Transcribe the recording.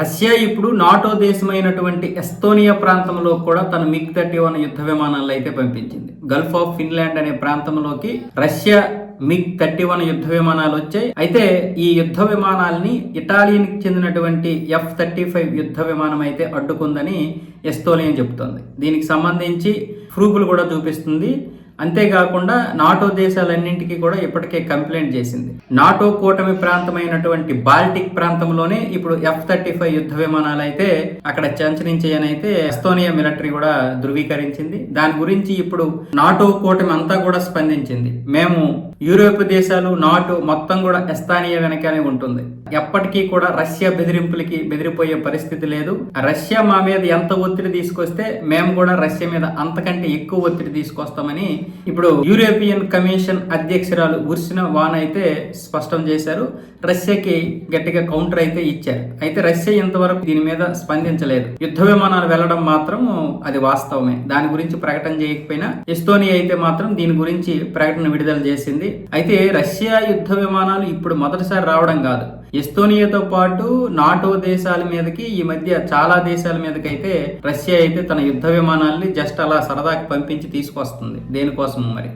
Russia ఇప్పుడు NATO దేశమైనటువంటి Estonia ప్రాంతంలో కూడా తన మిగ్ థర్టీ వన్ యుద్ధ విమానాలు అయితే పంపించింది. గల్ఫ్ ఆఫ్ ఫిన్లాండ్ అనే ప్రాంతంలోకి రష్యా మిగ్ థర్టీ వన్ యుద్ధ విమానాలు వచ్చాయి. అయితే ఈ యుద్ధ విమానాల్ని ఇటాలియన్కి చెందినటువంటి ఎఫ్ థర్టీ ఫైవ్ యుద్ధ విమానం అయితే అడ్డుకుందని ఎస్తోనియా చెబుతోంది. దీనికి సంబంధించి ప్రూఫ్లు కూడా చూపిస్తుంది. అంతేకాకుండా నాటో దేశాలన్నింటికీ కూడా ఇప్పటికే కంప్లైంట్ చేసింది. నాటో కూటమి ప్రాంతమైనటువంటి బాల్టిక్ ప్రాంతంలోనే ఇప్పుడు ఎఫ్ థర్టీ ఫైవ్ యుద్ధ విమానాలు అయితే అక్కడ చంచరించాయని అయితే ఎస్తోనియా మిలిటరీ కూడా ధృవీకరించింది. దాని గురించి ఇప్పుడు నాటో కూటమి అంతా కూడా స్పందించింది. మేము యూరోప్ దేశాలు నాటు మొత్తం కూడా ఎస్తానియా వెనకనే ఉంటుంది. ఎప్పటికీ కూడా రష్యా బెదిరింపులకి బెదిరిపోయే పరిస్థితి లేదు. రష్యా మా మీద ఎంత ఒత్తిడి తీసుకొస్తే మేము కూడా రష్యా మీద అంతకంటే ఎక్కువ ఒత్తిడి తీసుకొస్తామని ఇప్పుడు యూరోపియన్ కమిషన్ అధ్యక్షురాలు ఉర్సిన వాన్ అయితే స్పష్టం చేశారు. రష్యాకి గట్టిగా కౌంటర్ అయితే ఇచ్చారు. అయితే రష్యా ఇంతవరకు దీని మీద స్పందించలేదు. యుద్ధ విమానాలు వెళ్ళడం మాత్రం అది వాస్తవమే. దాని గురించి ప్రకటన చేయకపోయినా ఎస్తోనియా అయితే మాత్రం దీని గురించి ప్రకటన విడుదల చేసింది. అయితే రష్యా యుద్ధ విమానాలు ఇప్పుడు మొదటిసారి రావడం కాదు. ఎస్తోనియాతో పాటు నాటో దేశాల మీదకి ఈ మధ్య చాలా దేశాల మీదకి అయితే రష్యా అయితే తన యుద్ధ విమానాల్ని జస్ట్ అలా సరదాకి పంపించి తీసుకొస్తుంది. దేనికోసం మరి?